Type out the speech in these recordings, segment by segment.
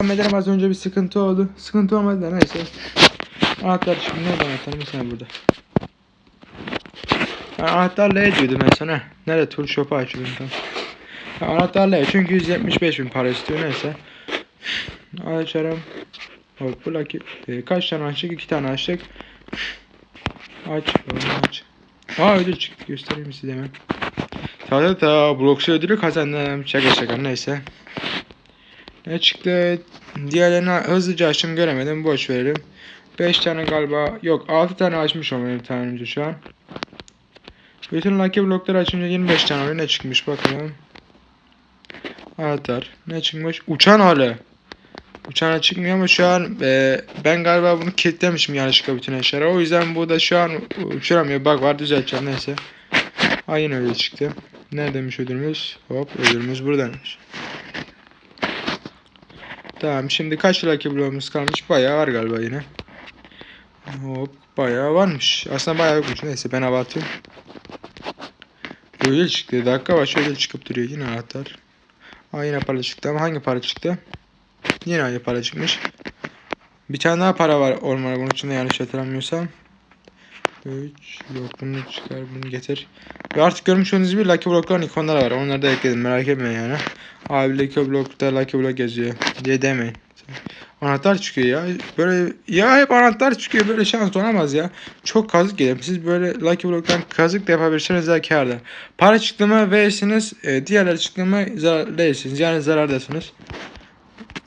Devam az önce bir sıkıntı oldu. Sıkıntı olmadı da neyse. Anahtar şimdi nerede anahtar mesela burada. Ben anahtarla E diyordum en son ha. Nerede tool shop'u açıyordum tam. Ha, Anahtarla E çünkü 175 bin para istiyor neyse. Açarım. Hop bu lucky. E, kaç tane açtık? 2 tane açtık. Aç. Aç. Aa ödül çıktı. Göstereyim size hemen. Ta ta ta. Bloxy ödülü kazandım. Şaka şaka neyse. Ne çıktı? Diğerlerini hızlıca açtım göremedim. Boş verelim. 5 tane galiba. Yok 6 tane açmış olmalı bir tane önce şu an. Bütün lucky blokları açınca 25 tane oluyor. Ne çıkmış bakalım. Anahtar. Ne çıkmış? Uçan hale. Uçana çıkmıyor ama şu an e, ben galiba bunu kilitlemişim yanlışlıkla bütün eşyaları. O yüzden bu da şu an uçuramıyor. Bak var düzelteceğim neyse. Ha yine öyle çıktı. Neredeymiş ödülümüz? Hop ödülümüz buradaymış. Tamam şimdi kaç lucky bloğumuz kalmış? Bayağı var galiba yine. Hop bayağı varmış. Aslında bayağı yokmuş. Neyse ben hava atıyorum. Ödül çıktı. Dakika başı ödül çıkıp duruyor. Yine anahtar. Aa yine para çıktı ama hangi para çıktı? Yine aynı para çıkmış. Bir tane daha para var orman bunun içinde yanlış hatırlamıyorsam. 3 yok bunu çıkar bunu getir. Ve artık görmüş olduğunuz gibi Lucky Block'ların ikonları var. Onları da ekledim merak etmeyin yani. Abi Lucky Block'ta Lucky Block yazıyor diye demeyin. Anahtar çıkıyor ya. Böyle ya hep anahtar çıkıyor. Böyle şans olamaz ya. Çok kazık geliyor. Siz böyle Lucky Block'tan kazık da yapabilirsiniz daha kârda. Para çıktı mı V'siniz. E, diğerleri çıktı mı zarar değilsiniz. Yani zarardasınız.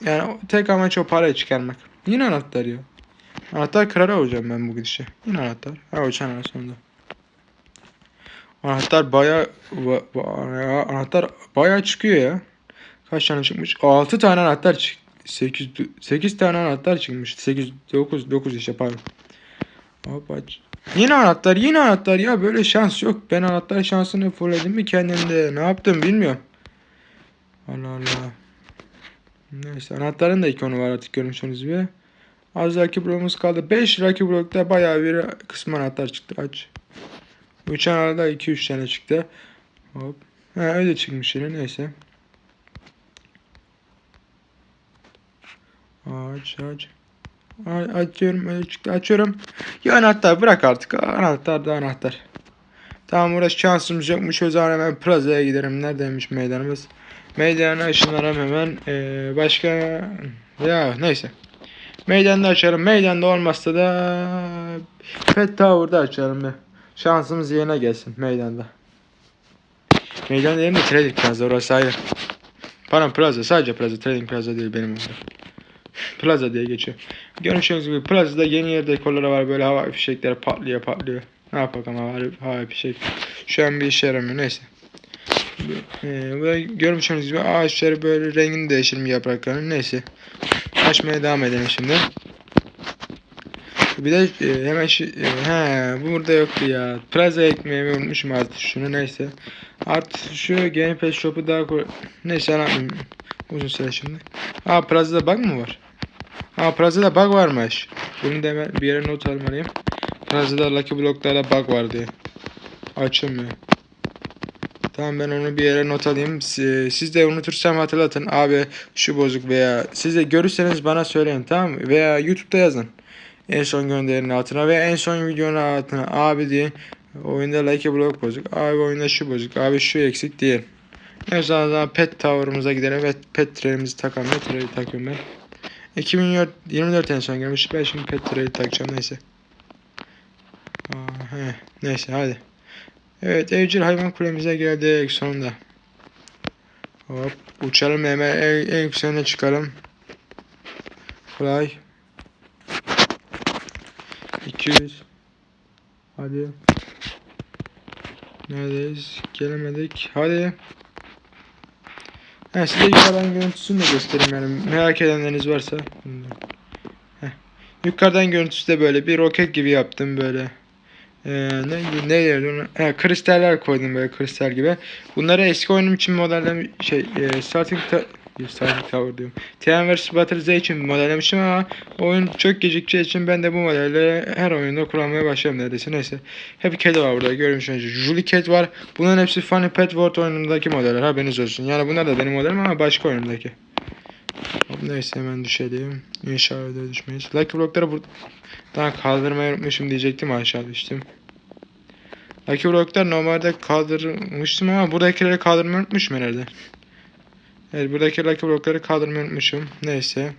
Yani tek amaç o parayı çıkarmak. Yine anahtar ya. Anahtar kırara olacağım ben bu gidişe. Yine anahtar. Ha uçan ara sonunda. Anahtar baya anahtar baya çıkıyor ya. Kaç tane çıkmış? 6 tane anahtar çık. 8 8 tane anahtar çıkmış. 8 9 9 işte pardon. Hop aç. Yine anahtar, yine anahtar ya böyle şans yok. Ben anahtar şansını fullledim mi kendimde. Ne yaptım bilmiyorum. Allah Allah. Neyse anahtarın da ikonu var artık görmüş olduğunuz gibi. Az rakip bloğumuz kaldı. 5 rakip blokta bayağı bir kısmı anahtar çıktı. Aç. Uçan arada 2-3 tane çıktı. Hop. Ha öyle çıkmış yine neyse. Aç aç. Açıyorum öyle çıktı. Açıyorum. Ya anahtar bırak artık. Anahtar da anahtar. Tamam uğraş şansımız yokmuş. O zaman hemen plazaya giderim. Neredeymiş meydanımız? Meydana ışınlarım hemen. Ee, başka ya neyse. Meydanda açalım. Meydanda olmazsa da Pet Tower'da açalım be. Şansımız yerine gelsin meydanda. Meydan değil mi? Trading Plaza orası ayrı. Pardon Plaza. Sadece Plaza. Trading Plaza değil benim orada. Plaza diye geçiyor. Görüşürüz gibi Plaza'da yeni yer dekorları var. Böyle hava fişekleri patlıyor patlıyor. Ne yapalım hava, hava fişek. Şu an bir işe yaramıyor. Neyse. Ee, burada görmüş olduğunuz gibi ağaçları böyle rengini değiştirmiş yapraklarının neyse. Açmaya devam edelim şimdi. Bir de e, hemen şu, e, he burada yoktu ya. Plaza ekmeğimi unutmuşum artık şunu neyse. Artık şu Game Pass Shop'u daha koy. Neyse anlatmayayım. Uzun süre şimdi. Aa Plaza'da bug mı var? Aa Plaza'da bug varmış. Bunu da hemen bir yere not almalıyım. Plaza'da Lucky Block'larda bug var diye. Açılmıyor. Tamam ben onu bir yere not alayım. Siz de unutursam hatırlatın. Abi şu bozuk veya siz de görürseniz bana söyleyin tamam mı? Veya YouTube'da yazın. En son gönderinin altına veya en son videonun altına abi diye oyunda like blok bozuk. Abi oyunda şu bozuk. Abi şu eksik diye. En son zaman pet tower'ımıza gidelim ve pet trenimizi takalım. Ne treni takıyorum ben? 2024 en son gelmiş. Ben şimdi pet treni takacağım neyse. Aa, he, neyse hadi. Evet evcil hayvan kulemize geldik sonunda. Hop uçalım hemen en, en yükseğine çıkalım. Fly. 200. Hadi. Neredeyiz? Gelemedik. Hadi. Ha, size yukarıdan görüntüsünü de göstereyim yani merak edenleriniz varsa. Heh. Yukarıdan görüntüsü de böyle bir roket gibi yaptım böyle. Ee, ne ne onu? He, kristaller koydum böyle kristal gibi. Bunları eski oyunum için modellem şey e, starting ta starting tower diyorum. TM Battle Z için modellemiştim ama oyun çok gecikeceği için ben de bu modelleri her oyunda kullanmaya başladım neredeyse. Neyse. Happy Cat var burada görmüş önce. Julie Cat var. Bunların hepsi Funny Pet World oyunundaki modeller haberiniz olsun. Yani bunlar da benim modelim ama başka oyundaki. Neyse hemen düşelim. İnşallah öyle düşmeyiz. Lucky blokları buradan kaldırmayı unutmuşum diyecektim aşağı düştüm. Lucky bloklar normalde kaldırmıştım ama buradakileri kaldırmayı unutmuşum herhalde. Evet buradaki lucky blokları kaldırmayı unutmuşum. Neyse.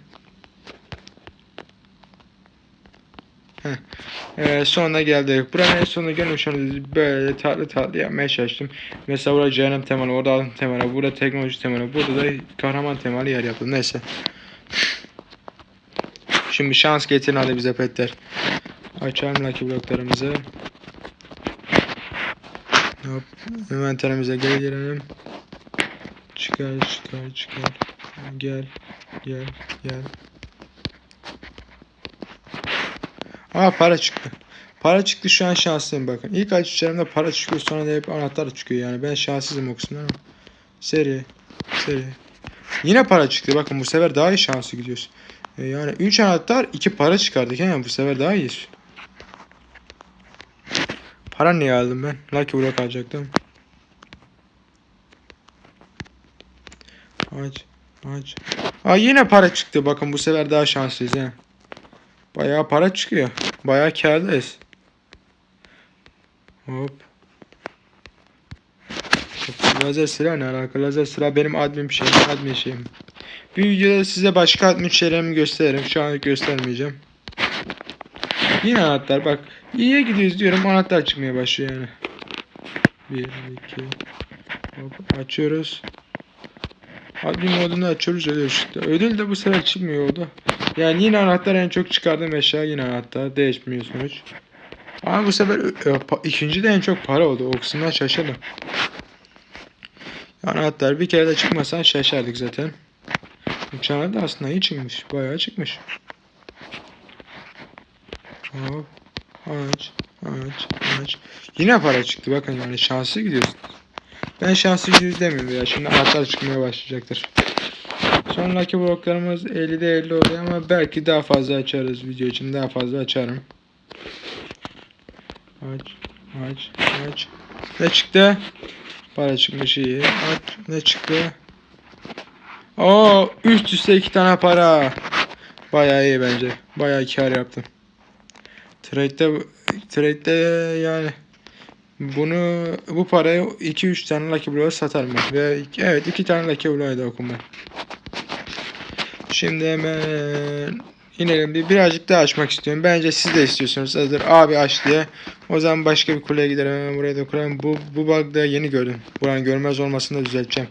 Ee, sonuna geldik. Buranın en sonunda görmüşsünüz böyle tatlı tatlı yapmaya çalıştım. Mesela burada cehennem temalı, orada altın temalı, burada teknoloji temalı, burada da kahraman temalı yer yaptım. Neyse. Şimdi şans getirin hadi bize petler. Açalım lucky bloklarımızı. Hop. Envanterimize geri gelelim. Çıkar çıkar çıkar. Gel. Gel. Gel. Aa para çıktı. Para çıktı şu an şanslıyım bakın. İlk açışlarımda para çıkıyor sonra da hep anahtar çıkıyor yani. Ben şanssızım o kısımda ama. Seri. Seri. Yine para çıktı. Bakın bu sefer daha iyi şanslı gidiyoruz. E, yani 3 anahtar 2 para çıkardık. Yani bu sefer daha iyiyiz. Para niye aldım ben? Lucky Block alacaktım. Aç. Aç. Aa yine para çıktı. Bakın bu sefer daha şanslıyız he. Bayağı para çıkıyor. Bayağı kârdayız. Hop. Lazer silah ne alaka? Lazer silah benim admin şeyim, admin şeyim. Bir videoda size başka admin şeylerimi gösteririm. Şu an göstermeyeceğim. Yine anahtar bak. İyiye gidiyoruz diyorum anahtar çıkmaya başlıyor yani. Bir, iki. Hop, açıyoruz. Admin modunu açıyoruz öyle işte. Ödül de bu sefer çıkmıyor oldu. Yani yine anahtar en çok çıkardığım eşya yine anahtar. Değişmiyor sonuç. Ama bu sefer e, ikinci de en çok para oldu. O kısımdan şaşırdım. Anahtar bir kere de çıkmasan şaşardık zaten. Uçağına da aslında iyi çıkmış. Bayağı çıkmış. Hop. Aç. Aç. Aç. Yine para çıktı. Bakın yani şanslı gidiyorsun. Ben şanslı gidiyoruz demiyorum ya. Şimdi anahtar çıkmaya başlayacaktır. Sonraki bloklarımız 50'de 50 oluyor ama belki daha fazla açarız video için. Daha fazla açarım. Aç. Aç. Aç. Ne çıktı? Para çıkmış iyi. Aç. Ne çıktı? Oo, üst üste iki tane para. Bayağı iyi bence. Bayağı kar yaptım. Trade'de trade'de yani bunu bu parayı 2-3 tane Lucky Blow'a satarım ben. Ve evet 2 tane Lucky Blow'a da okum ben. Şimdi hemen inelim bir birazcık daha açmak istiyorum. Bence siz de istiyorsunuz hazır abi aç diye. O zaman başka bir kuleye gidelim hemen buraya da kuralım. Bu, bu bug'da yeni gördüm. Buranın görmez olmasını da düzelteceğim.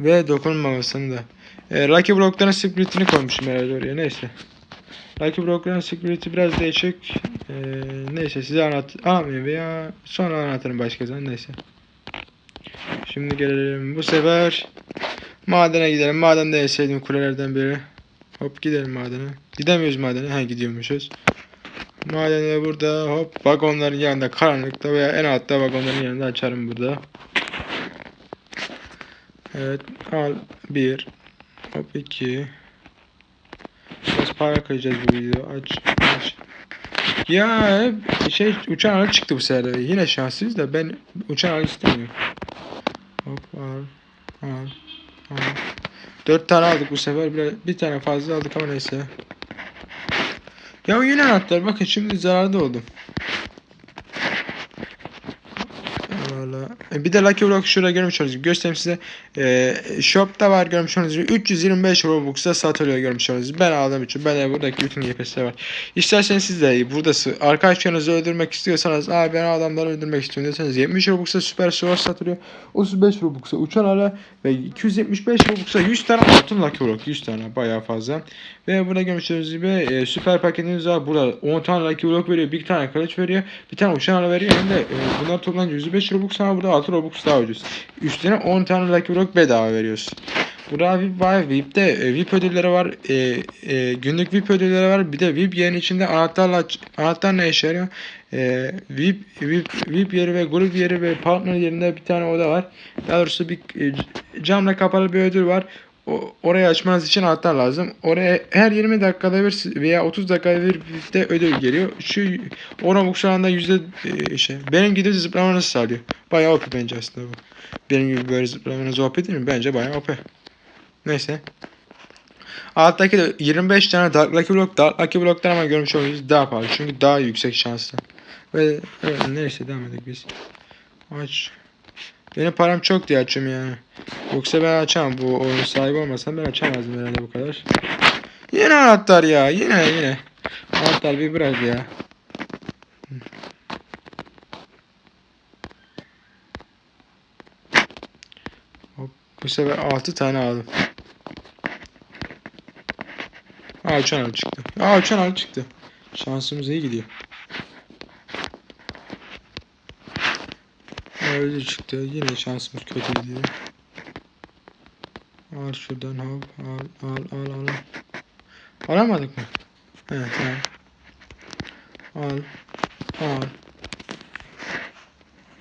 Ve dokunmamasını da. E, Lucky Block'ların splitini koymuşum herhalde oraya neyse. Lucky Block'ların split'i biraz değişik. E, neyse size anlat anlatmayayım veya sonra anlatırım başka zaman neyse. Şimdi gelelim bu sefer madene gidelim. Maden de en sevdiğim kulelerden biri. Hop gidelim madene. Gidemiyoruz madene. Ha gidiyormuşuz. Madene burada hop vagonların yanında karanlıkta veya en altta vagonların yanında açarım burada. Evet al bir hop iki Biraz para kayacağız bu video aç aç Ya şey uçan arı çıktı bu sefer yine şanslıyız da ben uçan arı istemiyorum Hop al al al Dört tane aldık bu sefer bir, bir tane fazla aldık ama neyse. Ya yine anahtar bakın şimdi zararda oldum Valla. E, Bir de Lucky Block şurada görmüş olduğunuz gibi göstereyim size. E, shop'ta var görmüş olduğunuz gibi 325 Robux'a satılıyor görmüş olduğunuz gibi. Ben aldığım için. Ben de buradaki bütün GPS'ler var. İsterseniz siz de buradası arkadaşlarınızı öldürmek istiyorsanız Aa ben adamları öldürmek istiyorum diyorsanız 70 Robux'a Super Sword satılıyor. 35 Robux'a uçan ala ve 275 Robux'a 100 tane altın Lucky Block. 100 tane bayağı fazla. Ve burada görmüş olduğunuz gibi e, süper paketiniz var. Burada 10 tane Lucky Block veriyor. Bir tane kılıç veriyor. Bir tane uçan ala veriyor. Hem de e, bunlar toplanınca 105 Robux burada 6 Robux daha ucuz. Üstüne 10 tane Lucky Block bedava veriyoruz. Burada VIP var. VIP'te e, VIP ödülleri var. E, e, günlük VIP ödülleri var. Bir de VIP yerin içinde anahtarla anahtar ne işe yarıyor? E, VIP, VIP, VIP yeri ve grup yeri ve partner yerinde bir tane oda var. Daha doğrusu bir e, camla kapalı bir ödül var. Orayı açmanız için anahtar lazım. Oraya her 20 dakikada bir veya 30 dakikada bir de ödül geliyor. Şu o Robux şu anda yüzde e, şey. Benim gibi zıplamanızı sağlıyor. Bayağı OP bence aslında bu. Benim gibi böyle zıplamanız OP değil mi? Bence bayağı OP. Neyse. Alttaki de 25 tane Dark Lucky Block. Dark Lucky Block'tan ama görmüş olduğunuz daha pahalı. Çünkü daha yüksek şanslı. Ve evet, neyse devam edelim biz. Aç. Benim param çok diye açıyorum yani. Yoksa ben açamam. Bu oyun sahibi olmasam ben açamazdım herhalde bu kadar. Yine anahtar ya. Yine yine. Anahtar bir bırak ya. Bu sefer 6 tane aldım. Aa uçan çıktı. Aa uçan çıktı. Şansımız iyi gidiyor. Öyle çıktı. Yine şansımız kötü gidiyor. Al şuradan hop. Al al al al. Alamadık mı? Evet tamam. Al. Al.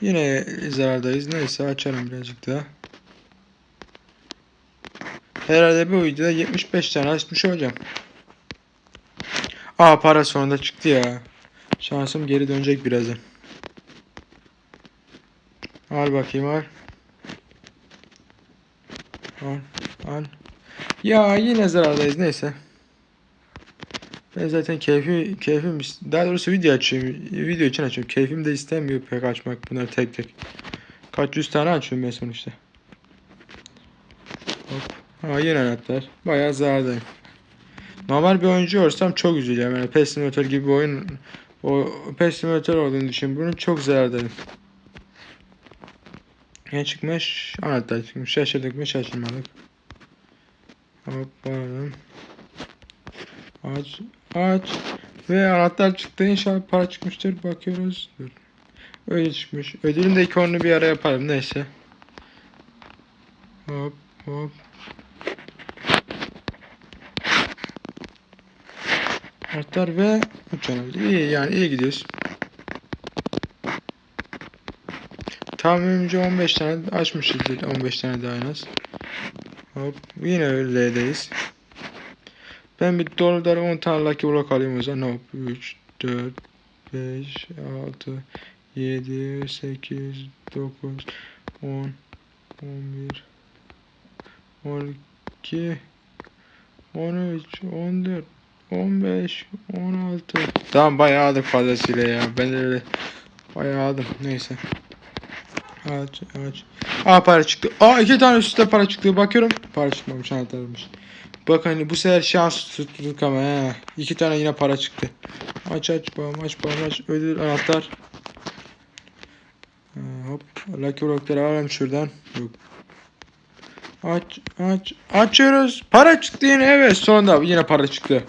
Yine zarardayız. Neyse açalım birazcık daha. Herhalde bu videoda 75 tane açmış olacağım. Aa para sonunda çıktı ya. Şansım geri dönecek birazdan. Al bakayım al. Al al. Ya yine zarardayız neyse. Ben zaten keyfi, keyfim daha doğrusu video açıyorum. Video için açıyorum. Keyfim de istemiyor pek açmak bunları tek tek. Kaç yüz tane açıyorum ben sonuçta. Hop. Ha yine anahtar. Bayağı zarardayım. Normal bir oyuncu olsam çok üzülüyorum. Yani PES Simulator gibi bir oyun o PES Simulator olduğunu düşün. Bunun çok zarardayım. Ne çıkmış? Anahtar çıkmış. Şaşırdık mı? Şaşırmadık. Hop bakalım. Aç. Aç. Ve anahtar çıktı. İnşallah para çıkmıştır. Bakıyoruz. Dur. Öyle çıkmış. Ödülün de ikonunu bir ara yaparım. Neyse. Hop hop. Anahtar ve uçan. İyi yani iyi gidiyoruz. Tahminimce 15 tane açmışızdır. 15 tane daha en az. Hop. Yine öyledeyiz. Ben bir dolu dolu 10 tane lucky block alayım o zaman. Hop. 3, 4, 5, 6, 7, 8, 9, 10, 11, 12, 13, 14, 15, 16. Tamam bayağı aldık fazlasıyla ya. Ben de öyle bayağı aldım. Neyse. Aç aç. Aa para çıktı. Aa iki tane üst üste para çıktı. Bakıyorum. Para çıkmamış anahtarmış. Bak hani bu sefer şans tuttuk ama he. İki tane yine para çıktı. Aç aç bağım aç bağım aç. Ödül anahtar. Ha, hop. Lucky Block'ları alalım şuradan. Yok. Aç aç. Açıyoruz. Para çıktı yine evet. Sonunda yine para çıktı.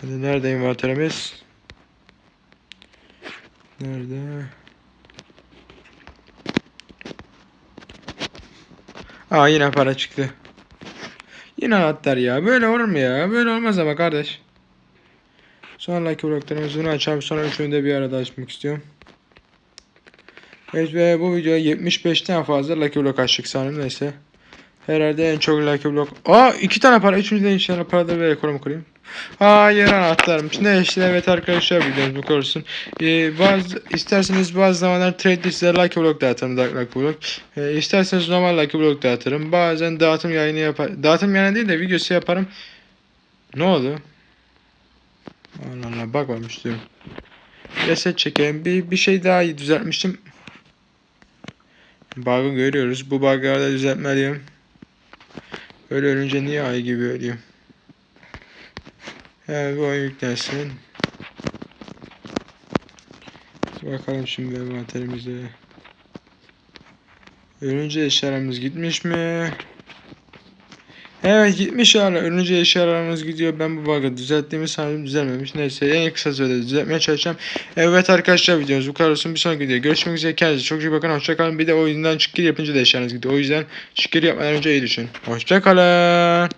Hadi nerede envanterimiz? Nerede? Aa yine para çıktı. Yine anahtar ya. Böyle olur mu ya? Böyle olmaz ama kardeş. Sonraki bloklarımızı bunu açalım. Sonra üçünü de bir arada açmak istiyorum. Evet ve bu videoya 75'ten fazla Lucky Block açtık sanırım neyse. Herhalde en çok Lucky Block. Aa iki tane para. Üçüncü de inşallah parada ve ekonomi kurayım. Hayır anahtarmış. Ne işte evet arkadaşlar videomuz bu kadar olsun. Ee, bazı, isterseniz bazı zamanlar trade size Lucky Block dağıtırım. Lucky Block. Ee, isterseniz normal Lucky Block dağıtırım. Bazen dağıtım yayını yapar. Dağıtım yayını değil de videosu yaparım. Ne oldu? Allah Allah bakmamış diyorum. Reset çekeyim. Bir, bir şey daha iyi düzeltmiştim. Bug'ı görüyoruz. Bu bug'ı da düzeltmeliyim. Öyle ölünce niye ay gibi ölüyorum? Evet bu oyun yüklensin. Bakalım şimdi envanterimize. Ölünce eşyalarımız gitmiş mi? Evet gitmiş hala. Ölünce eşyalarımız gidiyor. Ben bu bug'ı düzelttiğimi sanırım düzelmemiş. Neyse en kısa sürede düzeltmeye çalışacağım. Evet arkadaşlar videomuz bu kadar olsun. Bir sonraki videoda görüşmek üzere. Kendinize çok iyi bakın. Hoşçakalın. Bir de oyundan çıkır yapınca da eşyanız gidiyor. O yüzden çıkır yapmadan önce iyi düşünün. Hoşçakalın.